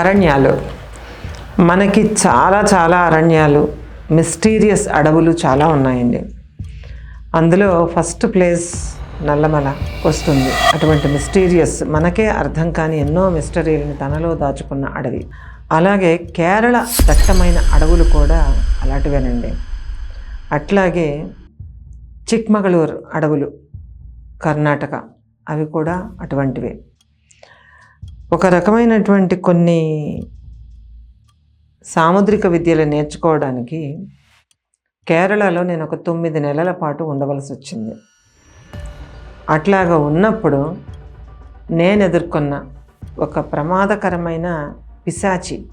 అరణ్యాలు. మనకి చాలా చాలా అరణ్యాలు మిస్టీరియస్ అడవులు చాలా ఉన్నాయండి. అందులో ఫస్ట్ ప్లేస్ నల్లమల వస్తుంది. అటువంటి మిస్టీరియస్ మనకే అర్థం కాని ఎన్నో మిస్టరీలను తనలో దాచుకున్న అడవి. అలాగే కేరళ దట్టమైన అడవులు కూడా అలాంటివేనండి. అట్లాగే చిక్మగళూరు అడవులు కర్ణాటక అవి కూడా అటువంటివే. ఒక రకమైనటువంటి కొన్ని సాముద్రిక విద్యలు నేర్చుకోవడానికి కేరళలో నేను ఒక తొమ్మిది నెలల పాటు ఉండవలసి వచ్చింది. అట్లాగా ఉన్నప్పుడు నేను ఎదుర్కొన్న ఒక ప్రమాదకరమైన పిశాచి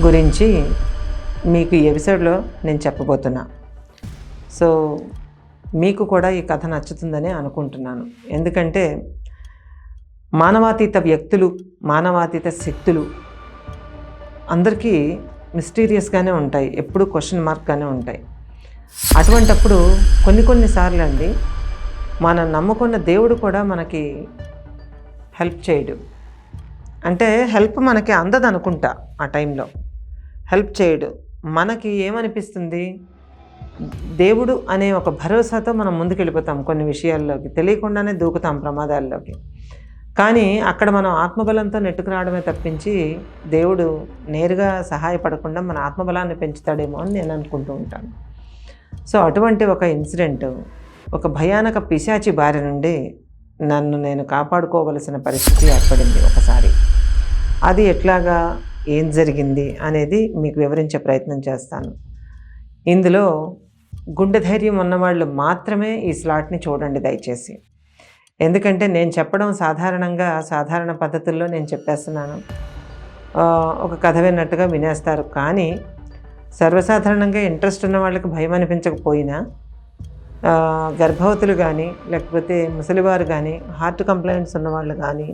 గురించి మీకు ఈ ఎపిసోడ్లో నేను చెప్పబోతున్నా. సో మీకు కూడా ఈ కథ నచ్చుతుందని అనుకుంటున్నాను. ఎందుకంటే మానవాతీత వ్యక్తులు మానవాతీత శక్తులు అందరికీ మిస్టీరియస్గానే ఉంటాయి ఎప్పుడు క్వశ్చన్ మార్క్గానే ఉంటాయి. అటువంటప్పుడు కొన్ని కొన్నిసార్లు అండి మనం నమ్ముకున్న దేవుడు కూడా మనకి హెల్ప్ చేయడు. అంటే హెల్ప్ మనకి అందదు అనుకుంటా ఆ టైంలో. హెల్ప్ చేయడు. మనకి ఏమనిపిస్తుంది? దేవుడు అనే ఒక భరోసాతో మనం ముందుకెళ్ళిపోతాం కొన్ని విషయాల్లోకి తెలియకుండానే దూకుతాం ప్రమాదాల్లోకి. కానీ అక్కడ మనం ఆత్మబలంతో నెట్టుకురావడమే తప్పించి దేవుడు నేరుగా సహాయపడకుండా మన ఆత్మబలాన్ని పెంచుతాడేమో అని నేను అనుకుంటూ ఉంటాను. సో అటువంటి ఒక ఇన్సిడెంట్ ఒక భయానక పిశాచి బారి నుండి నన్ను నేను కాపాడుకోవలసిన పరిస్థితి ఏర్పడింది ఒకసారి. అది ఎట్లాగా ఏం జరిగింది అనేది మీకు వివరించే ప్రయత్నం చేస్తాను. ఇందులో గుండె ధైర్యం ఉన్నవాళ్ళు మాత్రమే ఈ స్లాట్ని చూడండి దయచేసి. ఎందుకంటే నేను చెప్పడం సాధారణంగా సాధారణ పద్ధతుల్లో నేను చెప్పేస్తున్నాను. ఒక కథ విన్నట్టుగా వినేస్తారు. కానీ సర్వసాధారణంగా ఇంట్రెస్ట్ ఉన్న వాళ్ళకి భయం అనిపించకపోయినా గర్భవతులు కానీ లేకపోతే ముసలివారు కానీ హార్ట్ కంప్లైంట్స్ ఉన్నవాళ్ళు కానీ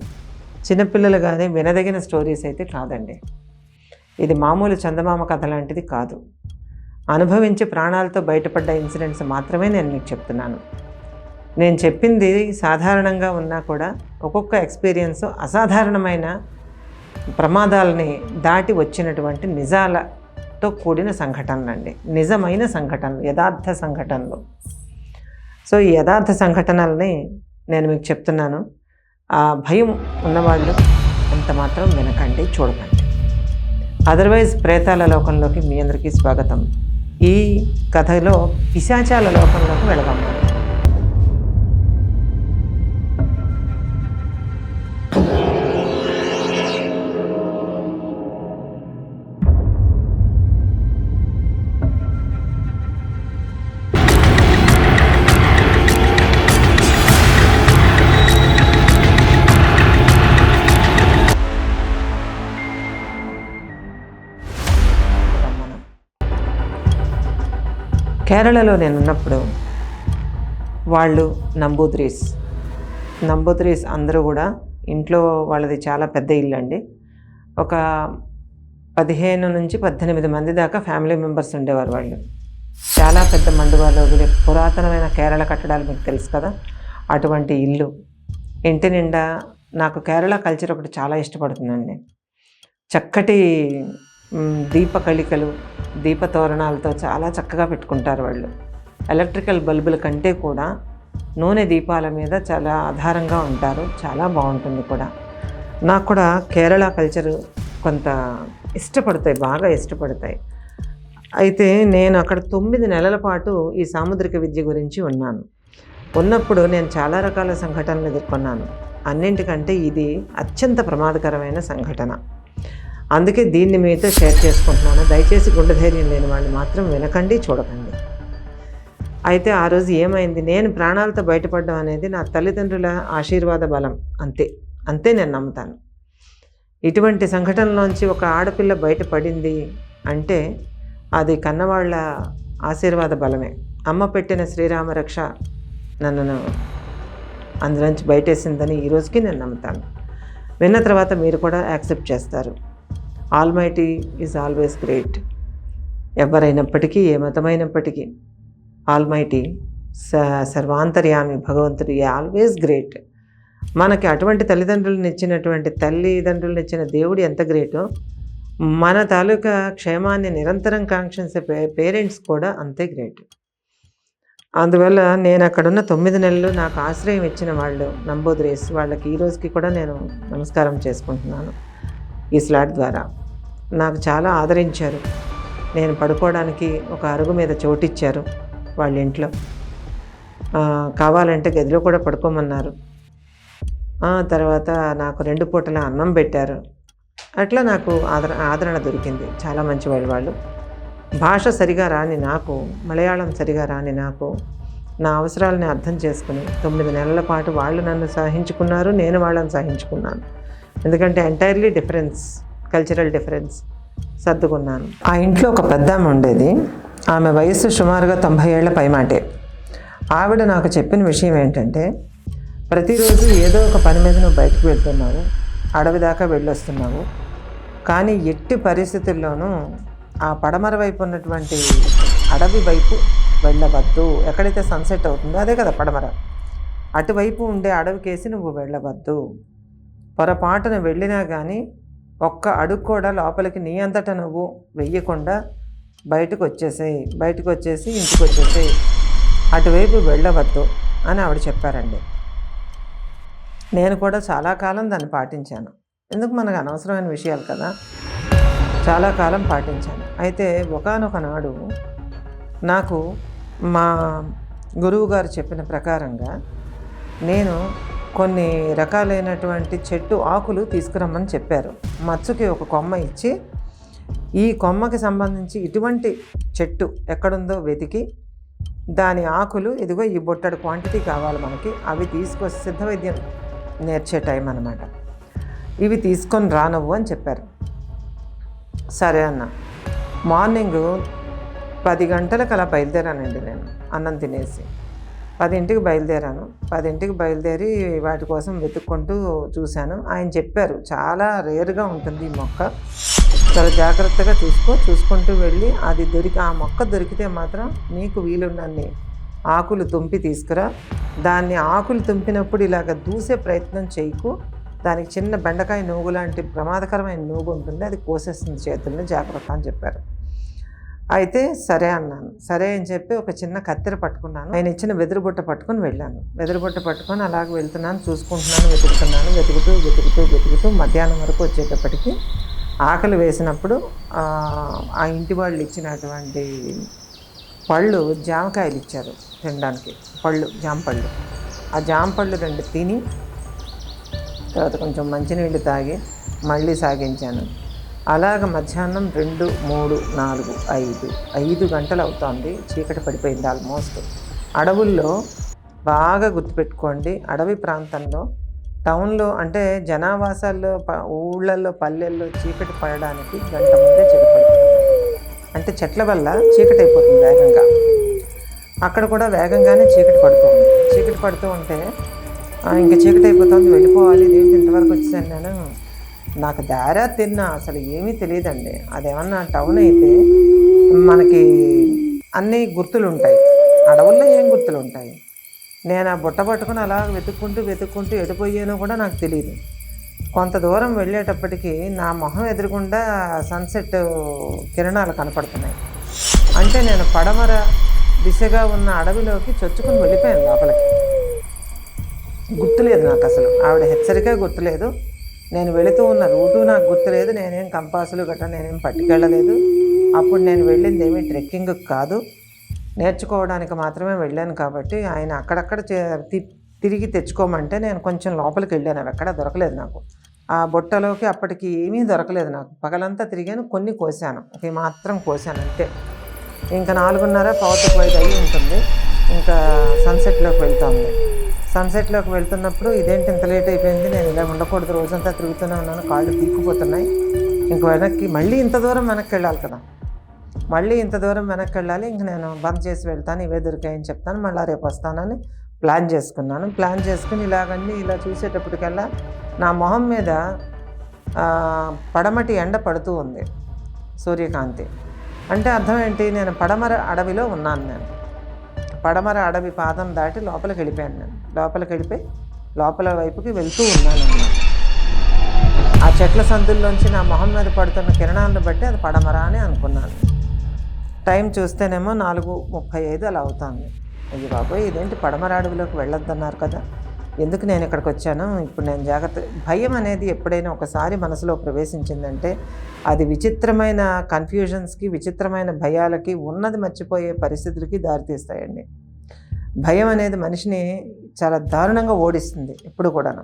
చిన్నపిల్లలు కానీ వినదగిన స్టోరీస్ అయితే కాదండి. ఇది మామూలు చందమామ కథ లాంటిది కాదు. అనుభవించి ప్రాణాలతో బయటపడ్డ ఇన్సిడెంట్స్ మాత్రమే నేను మీకు చెప్తున్నాను. నేను చెప్పింది సాధారణంగా ఉన్నా కూడా ఒక్కొక్క ఎక్స్పీరియన్స్ అసాధారణమైన ప్రమాదాలని దాటి వచ్చినటువంటి నిజాలతో కూడిన సంఘటనలు అండి. నిజమైన సంఘటనలు యథార్థ సంఘటనలు. సో ఈ యథార్థ సంఘటనల్ని నేను మీకు చెప్తున్నాను. ఆ భయం ఉన్నవాళ్ళు అంత మాత్రం వినకండి చూడకండి. అదర్వైజ్ ప్రేతాల లోకంలోకి మీ అందరికీ స్వాగతం. ఈ కథలో పిశాచాల లోకంలోకి వెళదాం. మనం. వెళదాం కేరళలో నేను ఉన్నప్పుడు వాళ్ళు నంబూద్రీస్. నంబూద్రీస్ అందరూ కూడా ఇంట్లో వాళ్ళది చాలా పెద్ద ఇల్లు అండి. ఒక పదిహేను నుంచి పద్దెనిమిది మంది దాకా ఫ్యామిలీ మెంబర్స్ ఉండేవారు వాళ్ళు. చాలా పెద్ద మండువాలో పురాతనమైన కేరళ కట్టడాలు మీకు తెలుసు కదా? అటువంటి ఇల్లు. ఇంటి నిండా నాకు కేరళ కల్చర్ ఒకటి చాలా ఇష్టపడుతుందండి. చక్కటి దీపకళికలు దీప తోరణాలతో చాలా చక్కగా పెట్టుకుంటారు వాళ్ళు. ఎలక్ట్రికల్ బల్బుల కంటే కూడా నూనె దీపాల మీద చాలా ఆధారంగా ఉంటారు. చాలా బాగుంటుంది కూడా. నాకు కూడా కేరళ కల్చర్ కొంత ఇష్టపడతాయి బాగా ఇష్టపడతాయి. అయితే నేను అక్కడ తొమ్మిది నెలల పాటు ఈ సాముద్రిక విద్య గురించి ఉన్నాను. ఉన్నప్పుడు నేను చాలా రకాల సంఘటనలు ఎదుర్కొన్నాను. అన్నింటికంటే ఇది అత్యంత ప్రమాదకరమైన సంఘటన. అందుకే దీన్ని మీతో షేర్ చేసుకుంటున్నాను. దయచేసి గుండె ధైర్యం లేని వాళ్ళు మాత్రం వినకండి చూడకండి. అయితే ఆ రోజు ఏమైంది? నేను ప్రాణాలతో బయటపడడం అనేది నా తల్లిదండ్రుల ఆశీర్వాద బలం. అంతే. అంతే నేను నమ్ముతాను. ఇటువంటి సంఘటనలోంచి ఒక ఆడపిల్ల బయటపడింది అంటే అది కన్నవాళ్ళ ఆశీర్వాద బలమే. అమ్మ పెట్టిన శ్రీరామ రక్ష నన్ను అందులోంచి బయటేసిందని ఈరోజుకి నేను నమ్ముతాను. విన్న తర్వాత మీరు కూడా యాక్సెప్ట్ చేస్తారు. Almighty is always great. ఎవరైనప్పటికీ ఏ మతమైనప్పటికీ ఆల్మైటీ స సర్వాంతర్యామి భగవంతుడు ఆల్వేస్ గ్రేట్. మనకి అటువంటి తల్లిదండ్రులను ఇచ్చినటువంటి తల్లిదండ్రులను ఇచ్చిన దేవుడు ఎంత గ్రేటో మన తాలూకా క్షేమాన్ని నిరంతరం కాంక్షించే పే పేరెంట్స్ కూడా అంతే గ్రేట్. అందువల్ల నేను అక్కడున్న తొమ్మిది నెలలు నాకు ఆశ్రయం ఇచ్చిన వాళ్ళు నంబోద్రేస్ వాళ్ళకి ఈ రోజుకి కూడా నేను నమస్కారం చేసుకుంటున్నాను. ఈ స్లాట్ ద్వారా. నాకు చాలా ఆదరించారు. నేను పడుకోవడానికి ఒక అరుగు మీద చోటిచ్చారు వాళ్ళ ఇంట్లో. కావాలంటే గదిలో కూడా పడుకోమన్నారు. తర్వాత నాకు రెండు పూటల అన్నం పెట్టారు. అట్లా నాకు ఆదర ఆదరణ దొరికింది. చాలా మంచివాళ్ళు వాళ్ళు. భాష సరిగా రాని నాకు మలయాళం సరిగా రాని నాకు నా అవసరాలని అర్థం చేసుకుని తొమ్మిది నెలల పాటు వాళ్ళు నన్ను సహించుకున్నారు నేను వాళ్ళని సహించుకున్నాను. ఎందుకంటే ఎంటైర్లీ డిఫరెన్స్ కల్చరల్ డిఫరెన్స్ సర్దుకున్నాను. ఆ ఇంట్లో ఒక పెద్ద ఆమె ఉండేది. ఆమె వయస్సు సుమారుగా తొంభై ఏళ్ళ పైమాటే. ఆవిడ నాకు చెప్పిన విషయం ఏంటంటే ప్రతిరోజు ఏదో ఒక పని మీద నువ్వు బయటకు వెళ్తున్నావు అడవి దాకా వెళ్ళొస్తున్నావు కానీ ఎట్టి పరిస్థితుల్లోనూ ఆ పడమర వైపు ఉన్నటువంటి అడవి వైపు వెళ్ళవద్దు. ఎక్కడైతే సన్సెట్ అవుతుందో అదే కదా పడమర. అటువైపు ఉండే అడవికేసి నువ్వు వెళ్ళవద్దు. పొరపాటున వెళ్ళినా కానీ ఒక్క అడుగు కూడా లోపలికి నీ అంతటా నువ్వు వెయ్యకుండా బయటకు వచ్చేసేయి బయటకు వచ్చేసి ఇంటికి వచ్చేసేయి అటువైపు వెళ్ళవద్దు అని ఆవిడ చెప్పారండి. నేను కూడా చాలా కాలం దాన్ని పాటించాను. ఎందుకు మనకు అనవసరమైన విషయాలు కదా? చాలా కాలం పాటించాను. అయితే ఒకానొక నాడు నాకు మా గురువు గారు చెప్పిన ప్రకారంగా నేను కొన్ని రకాలైనటువంటి చెట్టు ఆకులు తీసుకురమ్మని చెప్పారు. మచ్చుకి ఒక కొమ్మ ఇచ్చి ఈ కొమ్మకి సంబంధించి ఇటువంటి చెట్టు ఎక్కడుందో వెతికి దాని ఆకులు ఇదిగో ఈ బొట్టడు క్వాంటిటీ కావాలి మనకి అవి తీసుకొచ్చి సిద్ధ వైద్యం నేర్చే టైం అనమాట ఇవి తీసుకొని రానవ్వు అని చెప్పారు. సరే అన్న. మార్నింగ్ పది గంటలకు అలా బయలుదేరానండి నేను అన్నం తినేసి. పదింటికి బయలుదేరాను. పదింటికి బయలుదేరి వాటి కోసం వెతుక్కుంటూ చూశాను. ఆయన చెప్పారు చాలా రేరుగా ఉంటుంది ఈ మొక్క. చాలా జాగ్రత్తగా చూసుకో చూసుకుంటూ వెళ్ళి అది దొరికి ఆ మొక్క దొరికితే మాత్రం నీకు వీలున్నన్ని ఆకులు తుంపి తీసుకురా. దాన్ని ఆకులు తుంపినప్పుడు ఇలాగ దూసే ప్రయత్నం చేయకు. దానికి చిన్న బెండకాయ నూగు లాంటి ప్రమాదకరమైన నూగు ఉంటుంది అది కోసేస్తుంది చేతుల్ని. జాగ్రత్త అని చెప్పారు. అయితే సరే అన్నాను. సరే అని చెప్పి ఒక చిన్న కత్తెర పట్టుకున్నాను. ఆయన ఇచ్చిన వెదురుబుట్ట పట్టుకొని వెళ్ళాను. వెదురుబుట్ట పట్టుకొని అలాగ వెళ్తున్నాను చూసుకుంటున్నాను వెతుకుతున్నాను వెతుకుతూ వెతుకుతూ వెతుకుతూ మధ్యాహ్నం వరకు వచ్చేటప్పటికి ఆకలి వేసినప్పుడు ఆ, ఇంటి వాళ్ళు ఇచ్చినటువంటి పళ్ళు జామకాయలు ఇచ్చారు తినడానికి. పళ్ళు జామ పళ్ళు ఆ జాంపళ్ళు రెండు తిని తర్వాత కొంచెం మంచినీళ్ళు తాగి మళ్ళీ సాగించాను. అలాగ మధ్యాహ్నం రెండు మూడు నాలుగు ఐదు. ఐదు గంటలు అవుతోంది చీకటి పడిపోయింది ఆల్మోస్ట్. అడవుల్లో బాగా గుర్తుపెట్టుకోండి. అడవి ప్రాంతంలో టౌన్లో అంటే జనావాసాల్లో ప- ఊళ్ళల్లో పల్లెల్లో చీకటి పడడానికి గంట ముందే చెడిపోతుంది అంటే చెట్ల వల్ల చీకటి అయిపోతుంది వేగంగా. అక్కడ కూడా వేగంగానే చీకటి పడుతుంది. చీకటి పడుతూ ఉంటే ఇంకా చీకటి అయిపోతుంది వెళ్ళిపోవాలి. ఇదేంటి ఇంతవరకు వచ్చేసాను నేను? నాకు దారా తిన్నా అసలు ఏమీ తెలియదండి. అదేమన్నా టౌన్ అయితే మనకి అన్ని గుర్తులు ఉంటాయి అడవుల్లో ఏం గుర్తులు ఉంటాయి నేను ఆ బుట్ట పట్టుకుని అలా వెతుక్కుంటూ వెతుక్కుంటూ ఎడిపోయానో కూడా నాకు తెలియదు కొంత దూరం వెళ్ళేటప్పటికి నా మొహం ఎదురుగుండా సన్సెట్ కిరణాలు కనపడుతున్నాయి. అంటే నేను పడమర దిశగా ఉన్న అడవిలోకి చొచ్చుకుని వెళ్ళిపోయాను లోపలికి. గుర్తులేదు నాకు అసలు. ఆవిడ హెచ్చరిక గుర్తులేదు. నేను వెళుతూ ఉన్న రూటు నాకు గుర్తులేదు నేనేం కంపాసులు గట్రా నేనేం పట్టుకెళ్ళలేదు. అప్పుడు నేను వెళ్ళింది ఏమీ ట్రెక్కింగ్ కాదు. నేర్చుకోవడానికి మాత్రమే వెళ్ళాను కాబట్టి ఆయన అక్కడక్కడ చే- తి- తిరిగి తెచ్చుకోమంటే నేను కొంచెం లోపలికి వెళ్ళాను అవి ఎక్కడ దొరకలేదు నాకు. ఆ బుట్టలోకి అప్పటికి ఏమీ దొరకలేదు నాకు. పగలంతా తిరిగాను కొన్ని కోసాను ఒక మాత్రం కోసాను అంతే. ఇంకా నాలుగున్నర పౌతకు ఐదు అయ్యి ఉంటుంది. ఇంకా సన్సెట్లోకి వెళ్తుంది సన్సెట్లోకి వెళ్తున్నప్పుడు ఇదేంటి ఇంత లేట్ అయిపోయింది? నేను ఇలా ఉండకూడదు రోజంతా తిరుగుతూనే ఉన్నాను కాళ్ళు పీక్కుపోతున్నాయి ఇంక వెనక్కి మళ్ళీ ఇంత దూరం వెనక్కి వెళ్ళాలి కదా. మళ్ళీ ఇంత దూరం వెనక్కి వెళ్ళాలి ఇంక నేను బంద్ చేసి వెళ్తాను ఇవే దొరికాయని చెప్తాను మళ్ళీ రేపు వస్తానని ప్లాన్ చేసుకున్నాను. ప్లాన్ చేసుకుని ఇలాగన్నీ ఇలా చూసేటప్పటికల్లా నా మొహం మీద పడమటి ఎండ పడుతూ ఉంది సూర్యకాంతి. అంటే అర్థం ఏంటి? నేను పడమర అడవిలో ఉన్నాను నేను. పడమర అడవి పాదం దాటి లోపలికి వెళ్ళిపోయాను నేను. లోపలికి వెళ్ళిపోయి లోపల వైపుకి వెళ్తూ ఉన్నాను అన్నమాట ఆ చెట్ల సందుల్లోంచి నా మొహం మీద పడుతున్న కిరణాలను బట్టి అది పడమరా అని అనుకున్నాను. టైం చూస్తేనేమో నాలుగు ముప్పై ఐదు అలా అవుతుంది. అయ్యి బాబోయ్ ఇదేంటి పడమర అడవిలోకి వెళ్ళొద్దన్నారు కదా? ఎందుకు నేను ఇక్కడికి వచ్చాను? ఇప్పుడు నేను జాగ్రత్త భయం అనేది ఎప్పుడైనా ఒకసారి మనసులో ప్రవేశించిందంటే అది విచిత్రమైన కన్ఫ్యూజన్స్కి విచిత్రమైన భయాలకి ఉన్నది మర్చిపోయే పరిస్థితులకి దారితీస్తాయండి. భయం అనేది మనిషిని చాలా దారుణంగా ఓడిస్తుంది ఎప్పుడు కూడాను.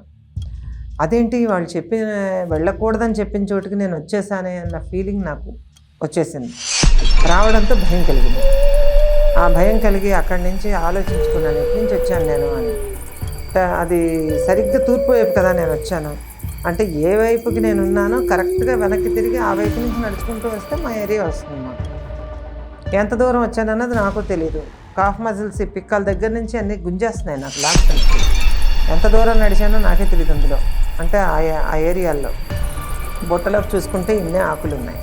అదేంటి వాళ్ళు చెప్పిన వెళ్ళకూడదని చెప్పిన చోటుకి నేను వచ్చేసానే అన్న ఫీలింగ్ నాకు వచ్చేసింది. రావడంతో భయం కలిగింది. ఆ భయం కలిగి అక్కడి నుంచి ఆలోచించుకున్నాను. ఎక్కడి నుంచి వచ్చాను నేను అని. అది సరిగ్గా తూర్పు వైపు కదా నేను వచ్చాను. అంటే ఏ వైపుకి నేను ఉన్నానో కరెక్ట్గా వెనక్కి తిరిగి ఆ వైపు నుంచి నడుచుకుంటూ వస్తే మా ఏరియా వస్తుంది అన్నమాట ఎంత దూరం వచ్చానన్నది నాకు తెలియదు కాఫ్ మజిల్స్ ఈ పిక్కల దగ్గర నుంచి అన్నీ గుంజేస్తున్నాయి నాకు లాస్ట్ ఎంత దూరం నడిచానో నాకే తెలియదు అందులో. అంటే ఆ ఆ ఏరియాల్లో బుట్టలోకి చూసుకుంటే ఇన్నే ఆకులు ఉన్నాయి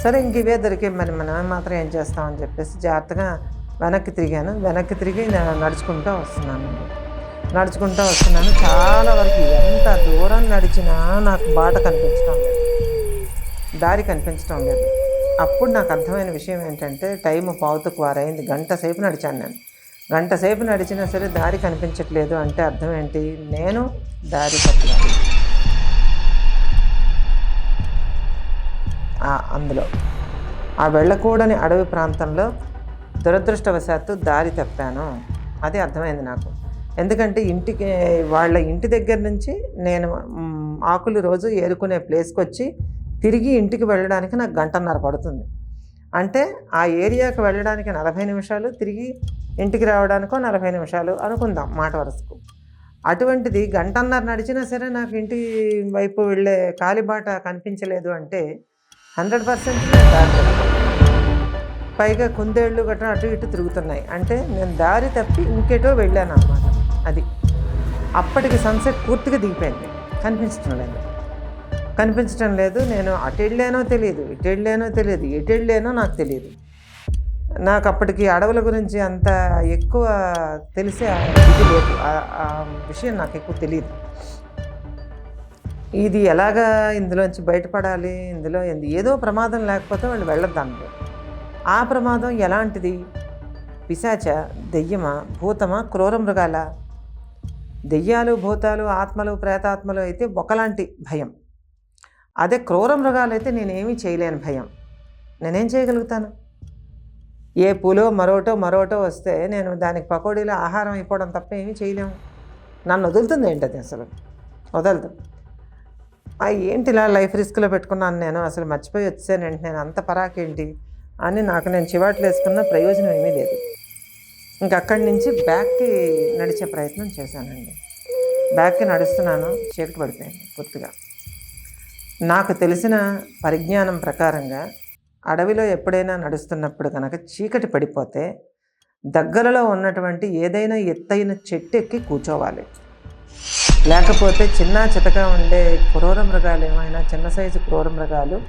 సరే ఇంక ఇవే దొరికే మరి మనమే మాత్రం ఏం చేస్తామని చెప్పేసి జాగ్రత్తగా వెనక్కి తిరిగాను. వెనక్కి తిరిగి నడుచుకుంటూ వస్తున్నాను. నడుచుకుంటూ వస్తున్నాను. చాలా వరకు ఎంత దూరం నడిచినా నాకు బాట కనిపించడం లేదు. దారి కనిపించడం లేదు. అప్పుడు నాకు అర్థమైన విషయం ఏంటంటే టైం పావుతుకు వారైంది. గంట సేపు నడిచాను నేను. గంట సేపు నడిచినా సరే దారి కనిపించట్లేదు అంటే అర్థం ఏంటి? నేను దారి తప్పాను అందులో. ఆ వెళ్ళకూడని అడవి ప్రాంతంలో దురదృష్టవశాత్తు దారి తప్పాను. అది అర్థమైంది నాకు. ఎందుకంటే ఇంటికి వాళ్ళ ఇంటి దగ్గర నుంచి నేను ఆకులు రోజు ఏరుకునే ప్లేస్కి వచ్చి తిరిగి ఇంటికి వెళ్ళడానికి నాకు గంటన్నర పడుతుంది. అంటే ఆ ఏరియాకి వెళ్ళడానికి నలభై నిమిషాలు తిరిగి ఇంటికి రావడానికో నలభై నిమిషాలు అనుకుందాం మాట వరుసకు. అటువంటిది గంటన్నర నడిచినా సరే నాకు ఇంటి వైపు వెళ్ళే కాలిబాట కనిపించలేదు అంటే హండ్రెడ్ పర్సెంట్ పైగా కుందేళ్ళు గట్రా అటు ఇటు తిరుగుతున్నాయి. అంటే నేను దారి తప్పి ఇంకేటో వెళ్ళాను అన్నమాట అది. అప్పటికి సన్సెట్ పూర్తిగా దిగిపోయింది. కనిపించడం లేదు కనిపించడం లేదు. నేను అటు వెళ్ళానో తెలియదు ఇటు వెళ్ళానో తెలియదు ఎటు వెళ్ళానో నాకు తెలియదు. నాకు అప్పటికి అడవుల గురించి అంత ఎక్కువ తెలిసే ఇది లేదు. ఆ- విషయం నాకు ఎక్కువ తెలియదు. ఇది ఎలాగా ఇందులోంచి బయటపడాలి ఇందులో ఏంది- ఏదో ప్రమాదం లేకపోతే వాళ్ళు వెళ్ళొద్దు అందులో ఆ ప్రమాదం ఎలాంటిది? పిశాచ దెయ్యమా భూతమా క్రూర మృగాల? దెయ్యాలు భూతాలు ఆత్మలు ప్రేతాత్మలు అయితే ఒకలాంటి భయం. అదే క్రూర మృగాలు అయితే నేనేమీ చేయలేని భయం. నేనేం చేయగలుగుతాను? ఏ పూలో మరోటో మరోటో వస్తే నేను దానికి పకోడీలో ఆహారం అయిపోవడం తప్ప ఏమీ చేయలేము. నన్ను వదులుతుంది ఏంటది అసలు? వదలదు. ఆ ఏంటి ఇలా లైఫ్ రిస్క్లో పెట్టుకున్నాను నేను? అసలు మర్చిపోయి వచ్చానంటే నేను అంత పరాకేంటి? అని నాకు నేను చివాట్లు వేసుకున్న ప్రయోజనం ఏమీ లేదు. ఇంక అక్కడి నుంచి బ్యాక్కి నడిచే ప్రయత్నం చేశానండి. బ్యాక్కి నడుస్తున్నాను. చీకటి పడిపోయింది పూర్తిగా నాకు తెలిసిన పరిజ్ఞానం ప్రకారంగా అడవిలో ఎప్పుడైనా నడుస్తున్నప్పుడు కనుక చీకటి పడిపోతే దగ్గరలో ఉన్నటువంటి ఏదైనా ఎత్తైన చెట్టు ఎక్కి కూర్చోవాలి. లేకపోతే చిన్న చితక ఉండే క్రూర మృగాలు ఏమైనా చిన్న సైజు క్రూర మృగాలు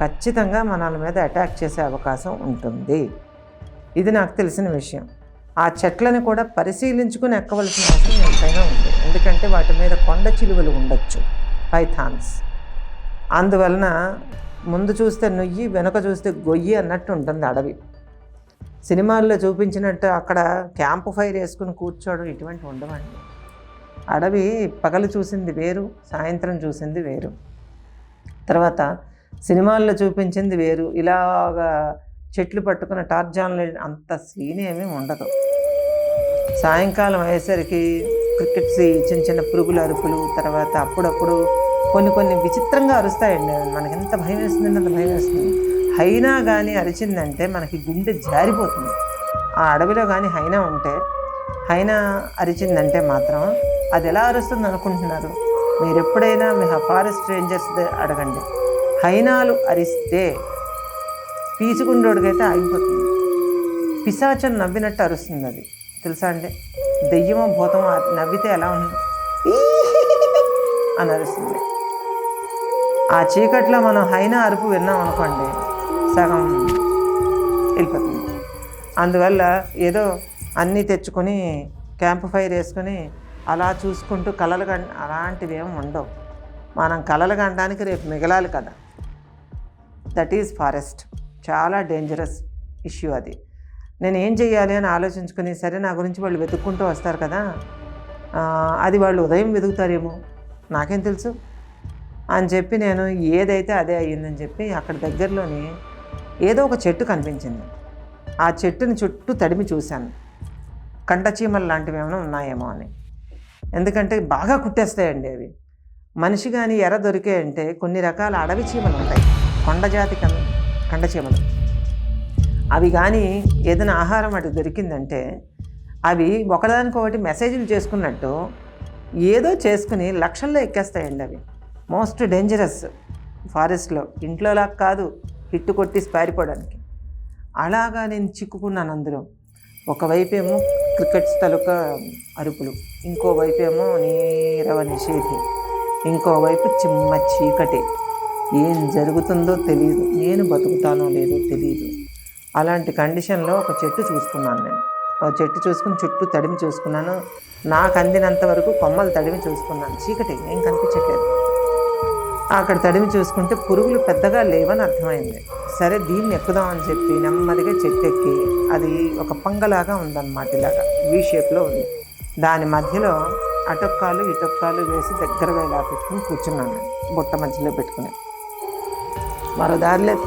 ఖచ్చితంగా మనల మీద అటాక్ చేసే అవకాశం ఉంటుంది. ఇది నాకు తెలిసిన విషయం. ఆ చెట్లను కూడా పరిశీలించుకుని ఎక్కవలసిన అవసరం ఎంతైనా ఉంది. ఎందుకంటే వాటి మీద కొండ చిలువలు ఉండొచ్చు. పైథాన్స్. అందువలన ముందు చూస్తే నొయ్యి వెనుక చూస్తే గొయ్యి అన్నట్టు ఉంటుంది అడవి. సినిమాల్లో చూపించినట్టు అక్కడ క్యాంపు ఫైర్ వేసుకుని కూర్చోవడం ఇటువంటి ఉండవండి. అడవి పగలు చూసింది వేరు సాయంత్రం చూసింది వేరు. తర్వాత సినిమాల్లో చూపించింది వేరు. ఇలాగా చెట్లు పట్టుకున్న టార్జాన్లు అంత సీన్ ఏమీ ఉండదు. సాయంకాలం అయ్యేసరికి క్రికెట్స్ చిన్న చిన్న పురుగుల అరుపులు తర్వాత అప్పుడప్పుడు కొన్ని కొన్ని విచిత్రంగా అరుస్తాయండి. మనకి ఎంత భయం వేస్తుందంటే అంత భయం వేస్తుంది. హైనా కానీ అరిచిందంటే మనకి గుండె జారిపోతుంది. ఆ అడవిలో కానీ హైనా ఉంటే హైనా అరిచిందంటే మాత్రం అది ఎలా అరుస్తుంది అనుకుంటున్నారు? మీరు ఎప్పుడైనా మీ ఫారెస్ట్ రేంజర్స్ అడగండి. హైనాలు అరిస్తే పీచుకుండోడికైతే ఆగిపోతుంది. పిశాచం నవ్వినట్టు అరుస్తుంది అది. తెలుసా అండి? దెయ్యమో భూతమో నవ్వితే ఎలా ఉంది? అని అరుస్తుంది. ఆ చీకట్లో మనం హైనా అరుపు విన్నాం అనుకోండి సగం వెళ్ళిపోతుంది. అందువల్ల ఏదో అన్నీ తెచ్చుకొని క్యాంప్ ఫైర్ వేసుకొని అలా చూసుకుంటూ కలలు కం అలాంటివి ఏమి ఉండవు. మనం కలలు కనడానికి రేపు మిగలాలి కదా. దట్ ఈజ్ ఫారెస్ట్ చాలా డేంజరస్ ఇష్యూ అది. నేను ఏం చెయ్యాలి అని ఆలోచించుకుని సరే నా గురించి వాళ్ళు వెతుక్కుంటూ వస్తారు కదా అది వాళ్ళు ఉదయం వెతుకుతారేమో. నాకేం తెలుసు? అని చెప్పి నేను ఏదైతే అదే అయ్యిందని చెప్పి అక్కడ దగ్గరలోని ఏదో ఒక చెట్టు కనిపించింది. ఆ చెట్టుని చుట్టూ తడిమి చూశాను. కంటచీమలు లాంటివి ఏమైనా ఉన్నాయేమో అని. ఎందుకంటే బాగా కుట్టేస్తాయండి అవి. మనిషి కానీ ఎర్ర దొరికాయంటే కొన్ని రకాల అడవి చీమలు ఉంటాయి. కొండ జాతి కం కండచీమలు అవి కానీ ఏదైనా ఆహారం అటు దొరికిందంటే అవి ఒకదానికొకటి మెసేజ్లు చేసుకున్నట్టు ఏదో చేసుకుని లక్షల్లో ఎక్కేస్తాయండి అవి. మోస్ట్ డేంజరస్ ఫారెస్ట్లో. ఇంట్లోలా కాదు హిట్టు కొట్టి పారిపోవడానికి. అలాగా నేను చిక్కుకున్నాను అందులో. ఒకవైపు ఏమో క్రికెట్స్ తలుక అరుపులు ఇంకోవైపేమో నీరవ నిషేధి ఇంకోవైపు చిమ్మ చీకటి. ఏం జరుగుతుందో తెలియదు నేను బతుకుతానో లేదో తెలియదు అలాంటి కండిషన్లో ఒక చెట్టు చూసుకున్నాను నేను. ఆ చెట్టు చూసుకుని చుట్టూ తడిమి చూసుకున్నాను. నాకు అందినంత వరకు కొమ్మలు తడిమి చూసుకున్నాను. చీకటి ఏం కనిపించట్లేదు. అక్కడ తడిమి చూసుకుంటే పురుగులు పెద్దగా లేవని అర్థమైంది. సరే దీన్ని ఎక్కుదామని చెప్పి నెమ్మదిగా చెట్టు ఎక్కి అది ఒక పంగలాగా ఉందన్నమాట ఇలాగా. వీ షేప్లో ఉంది. దాని మధ్యలో అటొక్కాలు ఇటొక్కాలు వేసి దగ్గరగా ఇలా పెట్టుకుని కూర్చున్నాను బుట్ట మధ్యలో పెట్టుకుని. మరో దారి లేదు.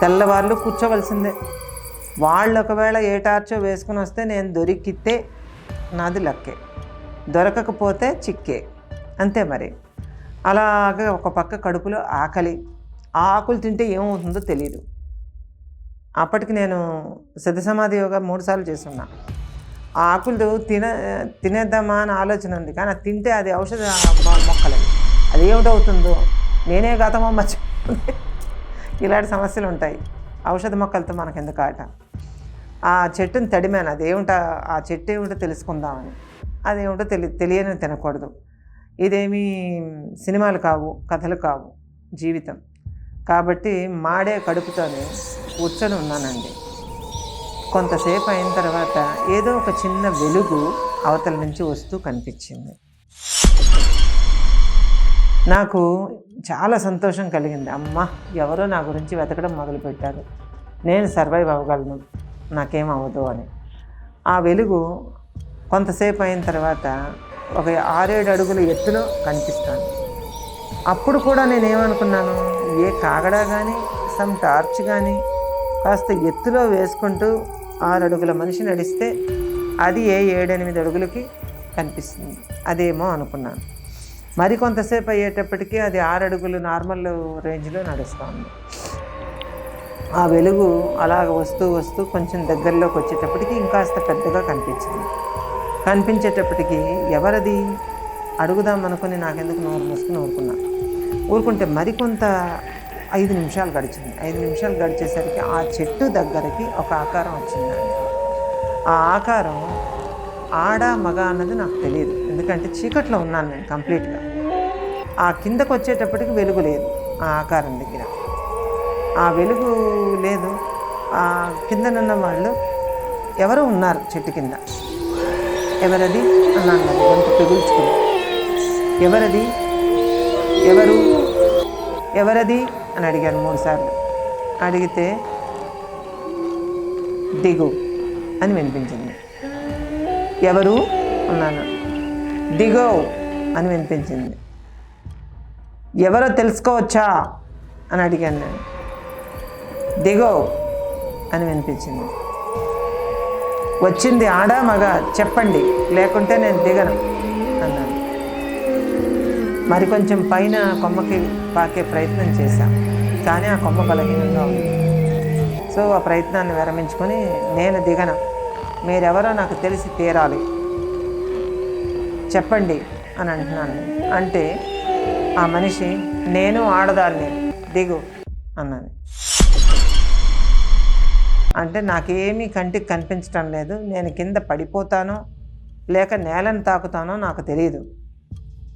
తెల్లవారులు కూర్చోవలసిందే. వాళ్ళు ఒకవేళ ఏ టార్చో వేసుకుని వస్తే నేను దొరికితే నాది లక్కే. దొరకకపోతే చిక్కే. అంతే మరి. అలాగే ఒక పక్క కడుపులో ఆకలి. ఆ ఆకులు తింటే ఏమవుతుందో తెలియదు అప్పటికి నేను సిద్ధ సమాధి యోగా మూడు సార్లు చేస్తున్నా. ఆ ఆకులు తిన తినేద్దామా అని ఆలోచన ఉంది. కానీ అది తింటే అది ఔషధ మొక్కలు అది ఏమిటవుతుందో నేనే గతమో మర్చి ఇలాంటి సమస్యలు ఉంటాయి. ఔషధ మొక్కలతో మనకు ఎందుకు ఆట ఆ చెట్టుని తడిమాను. అదేమిటా? ఆ చెట్టు ఏమిటో తెలుసుకుందామని. అదేమిటో తెలి తెలియని తినకూడదు. ఇదేమీ సినిమాలు కావు కథలు కావు జీవితం. కాబట్టి మాడే కడుపుతోనే కూర్చొని ఉన్నానండి. కొంతసేపు అయిన తర్వాత ఏదో ఒక చిన్న వెలుగు అవతల నుంచి వస్తూ కనిపించింది. నాకు చాలా సంతోషం కలిగింది. అమ్మ ఎవరో నా గురించి వెతకడం మొదలుపెట్టారు. నేను సర్వైవ్ అవ్వగలను. నాకేం అవ్వదు అని. ఆ వెలుగు కొంతసేపు అయిన తర్వాత ఒక ఆరేడు అడుగుల ఎత్తులో కనిపిస్తాను. అప్పుడు కూడా నేనేమనుకున్నాను ఏ కాగడా కానీ సమ్ టార్చ్ కానీ కాస్త ఎత్తులో వేసుకుంటూ ఆరు అడుగుల మనిషి నడిస్తే అది ఏ ఏడెనిమిది అడుగులకి కనిపిస్తుంది. అదేమో అనుకున్నాను. మరి కొంతసేపు అయ్యేటప్పటికీ అది ఆరు అడుగులు నార్మల్ రేంజ్లో నడుస్తుంది ఆ వెలుగు అలాగ వస్తూ వస్తూ కొంచెం దగ్గరలోకి వచ్చేటప్పటికి ఇంకాస్త పెద్దగా కనిపించింది. కనిపించేటప్పటికి ఎవరది? అడుగుదాం అనుకుని నాకెందుకు నోరు మూసుకుని ఊరుకున్నా. ఊరుకుంటే మరికొంత ఐదు నిమిషాలు గడిచింది. ఐదు నిమిషాలు గడిచేసరికి ఆ చెట్టు దగ్గరికి ఒక ఆకారం వచ్చిందండి ఆ ఆకారం ఆడ మగ అన్నది నాకు తెలియదు. ఎందుకంటే చీకట్లో ఉన్నాను నేను కంప్లీట్గా. ఆ కిందకు వచ్చేటప్పటికి వెలుగు లేదు ఆ ఆకారం దగ్గర. ఆ వెలుగు లేదు. ఆ కిందనున్న వాళ్ళు ఎవరో ఉన్నారు చెట్టు కింద. ఎవరది? అన్నాను మరి గొంతు పెగుల్చుకుని ఎవరది? ఎవరు? ఎవరది? అని అడిగాను మూడుసార్లు. అడిగితే దిగు అని వినిపించింది. ఎవరు? అన్నాను. దిగో అని వినిపించింది. ఎవరో తెలుసుకోవచ్చా? అని అడిగాను నేను. దిగో అని వినిపించింది. వచ్చింది ఆడ మగ? చెప్పండి. లేకుంటే నేను దిగను అన్నాను మరి కొంచెం పైన కొమ్మకి పాకే ప్రయత్నం చేశాం. కానీ ఆ కొమ్మ బలహీనంగా ఉంది. సో ఆ ప్రయత్నాన్ని విరమించుకొని నేను దిగను. మీరెవరో నాకు తెలిసి తీరాలి. చెప్పండి అని అంటున్నాను. అంటే ఆ మనిషి నేను ఆడదాన్ని దిగు అన్నది అంటే నాకేమీ కంటికి కనిపించటం లేదు. నేను కింద పడిపోతానో లేక నేలను తాకుతానో నాకు తెలియదు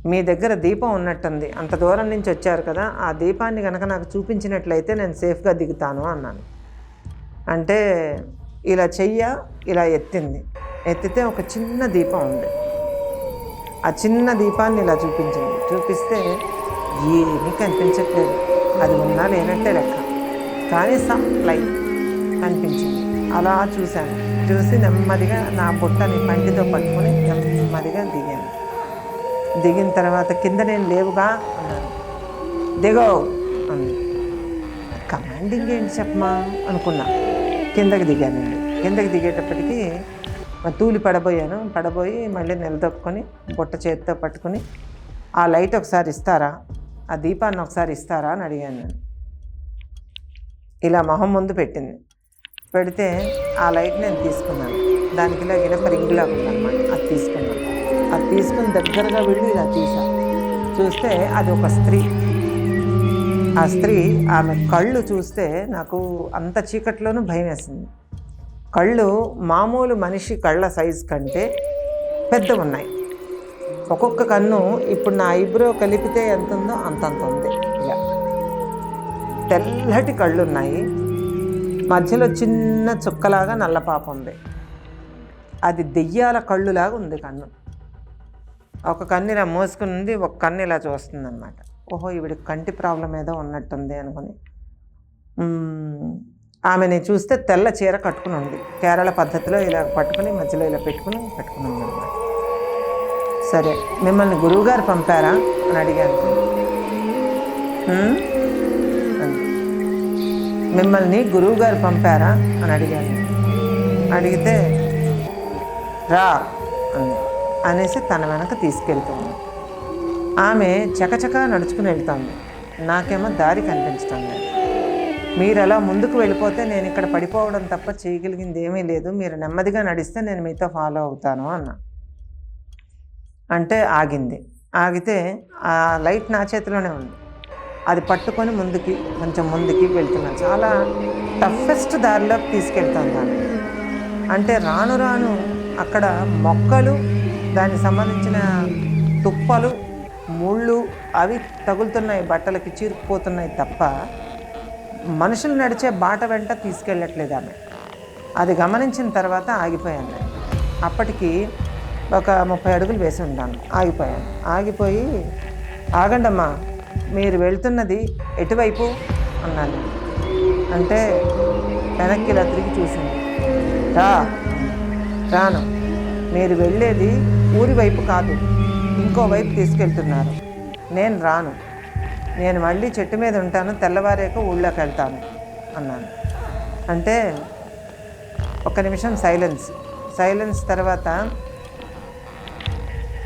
మీ దగ్గర దీపం ఉన్నట్టుంది. అంత దూరం నుంచి వచ్చారు కదా ఆ దీపాన్ని కనుక నాకు చూపించినట్లయితే నేను సేఫ్గా దిగుతాను అన్నాను. అంటే ఇలా చెయ్య ఇలా ఎత్తింది. ఎత్తితే ఒక చిన్న దీపం ఉంది. ఆ చిన్న దీపాన్ని ఇలా చూపించింది. చూపిస్తే ఏమీ కనిపించట్లేదు. అది ఉన్నా లేనట్టే లెక్క. కానీ సమ్ లైట్ కనిపించింది. అలా చూశాను. చూసి నెమ్మదిగా నా బుట్టని పంటితో పట్టుకొని నెమ్మదిగా దిగాను. దిగిన తర్వాత కింద నేను లేవుగా అన్నాను. దిగో అంది. కమాండింగ్ ఏంటి చెప్పమా అనుకున్నా. కిందకి దిగాను కిందకి దిగేటప్పటికి తూలి పడబోయాను. పడబోయి మళ్ళీ నిలదొక్కుని బుట్ట చేతితో పట్టుకుని ఆ లైట్ ఒకసారి ఇస్తారా? ఆ దీపాన్ని ఒకసారి ఇస్తారా? అని అడిగాను నేను. ఇలా మొహం ముందు పెట్టింది. పెడితే ఆ లైట్ నేను తీసుకున్నాను. దానికి ఇలా ఇనప రింగులా ఉందన్నమాట. అది తీసుకున్నాను. అది తీసుకుని దగ్గరగా వెళ్ళి ఇలా తీసా. చూస్తే అది ఒక స్త్రీ. ఆ స్త్రీ ఆమె కళ్ళు చూస్తే నాకు అంత చీకట్లోనూ భయం వేసింది కళ్ళు మామూలు మనిషి కళ్ళ సైజు కంటే పెద్ద ఉన్నాయి ఒక్కొక్క కన్ను ఇప్పుడు నా ఐబ్రో కలిపితే ఎంత ఉందో అంతంత ఉంది. ఇలా తెల్లటి కళ్ళు ఉన్నాయి మధ్యలో చిన్న చుక్కలాగా నల్లపాప ఉంది. అది దెయ్యాల కళ్ళులాగా ఉంది కన్ను. ఒక కన్ను ఇలా మోసుకుని ఉంది ఒక కన్ను ఇలా చూస్తుంది అనమాట ఓహో ఈవిడ కంటి ప్రాబ్లం ఏదో ఉన్నట్టుంది అనుకుని. ఆమెని చూస్తే తెల్ల చీర కట్టుకుని ఉంది. కేరళ పద్ధతిలో ఇలా పట్టుకుని మధ్యలో ఇలా పెట్టుకుని పెట్టుకుని ఉంది అనమాట సరే మిమ్మల్ని గురువుగారు పంపారా? అని అడిగాను. మిమ్మల్ని గురువు గారు పంపారా అని అడిగాను. అడిగితే రా అంది. అనేసి తన వెనక తీసుకెళ్తుంది. ఆమె చకచక నడుచుకుని వెళ్తాను నాకేమో దారి కనిపించటం లేదు. మీరు అలా ముందుకు వెళ్ళిపోతే నేను ఇక్కడ పడిపోవడం తప్ప చేయగలిగింది ఏమీ లేదు. మీరు నెమ్మదిగా నడిస్తే నేను మీతో ఫాలో అవుతాను అన్నా. అంటే ఆగింది. ఆగితే ఆ లైట్ నా చేతిలోనే ఉంది. అది పట్టుకొని ముందుకి కొంచెం ముందుకి వెళ్తున్నాను. చాలా టఫెస్ట్ దారిలోకి తీసుకెళ్తాను దాన్ని. అంటే రాను రాను అక్కడ మొక్కలు దానికి సంబంధించిన తుప్పలు ముళ్ళు అవి తగులుతున్నాయి బట్టలకి చీరుకుపోతున్నాయి తప్ప మనుషులు నడిచే బాట వెంట తీసుకెళ్ళట్లేదు ఆమె. అది గమనించిన తర్వాత ఆగిపోయాను అప్పటికి ఒక ముప్పై అడుగులు వేసి ఉంటాను ఆగిపోయాను. ఆగిపోయి ఆగండమ్మా మీరు వెళ్తున్నది ఎటువైపు? అన్నాను. అంటే వెనక్కి ఇలా తిరిగి చూసింది. రా రాను. మీరు వెళ్ళేది ఊరి వైపు కాదు ఇంకో వైపు తీసుకెళ్తున్నారు. నేను రాను. నేను మళ్ళీ చెట్టు మీద ఉంటాను తెల్లవారాక ఊళ్ళోకి వెళ్తాను అన్నాను. అంటే ఒక నిమిషం సైలెన్స్. సైలెన్స్ తర్వాత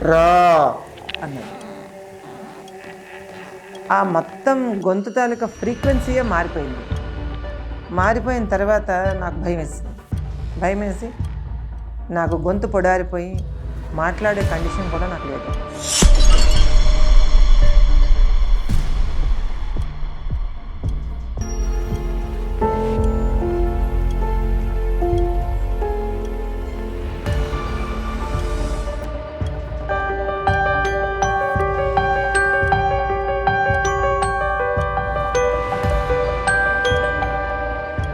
రా అన్నాను. ఆ మొత్తం గొంతు తాలూకా ఫ్రీక్వెన్సీయే మారిపోయింది. మారిపోయిన తర్వాత నాకు భయం వేసింది. భయం వేసి నాకు గొంతు పొడారిపోయి మాట్లాడే కండిషన్ కూడా నాకు లేదు.